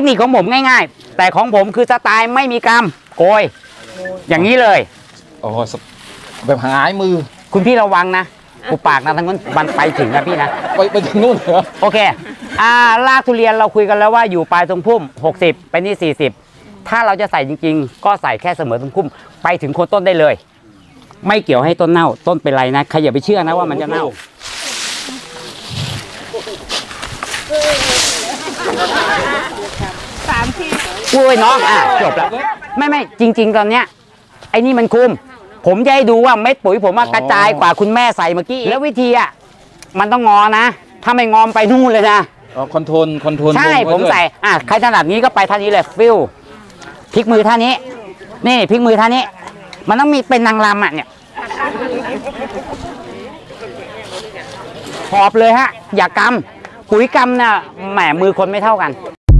คนิคของผมง่าย ๆ แต่ของผมคือสไตล์ไม่มีกรรมโกย อย่างนี้เลย โอ้โหสแบบหายมือคุณพี่ระวังนะกูปากนะทั้งนั้นมันไปถึงนะพี่นะ ไปไปถึงนู่นเหรอโอเค อ่าลากทุเรียนเราคุยกันแล้วว่าอยู่ปลายตรงพุ่ม 60 ไปนี่ 40 ถ้าเราจะใส่จริง ๆ ก็ใส่แค่เสมอตรงพุ่ม ไปถึงโคนต้นได้เลย ไม่เกี่ยวให้ต้นเน่า ต้นเป็นไรนะ ใครอย่าไปเชื่อนะว่ามันจะเน่า สาม ทีอุ้ยน้องอะจบแล้วไม่ไม่จริง ๆ ตอนเนี้ยไอ้นี่มันคุม ผมจะให้ดูว่าเม็ดปุ๋ยผมว่ากระจายกว่าคุณแม่ใส่เมื่อกี้แล้ววิธีอะมันต้องงอนะ ถ้าไม่งอมไปนู่นเลยนะอ๋อคอนโทรลคอนโทรลใช่วงไว้ผมด้วยใส่อะใครถนัดนี้ก็ไปท่านี้เลยฟิวพลิกมือท่านี้ นี่พลิกมือท่านี้ มันต้องมีเป็นนางรำอะเนี่ยหอบเลยฮะ อย่ากำปุ๋ยกำน่ะแหมมือคนไม่เท่ากัน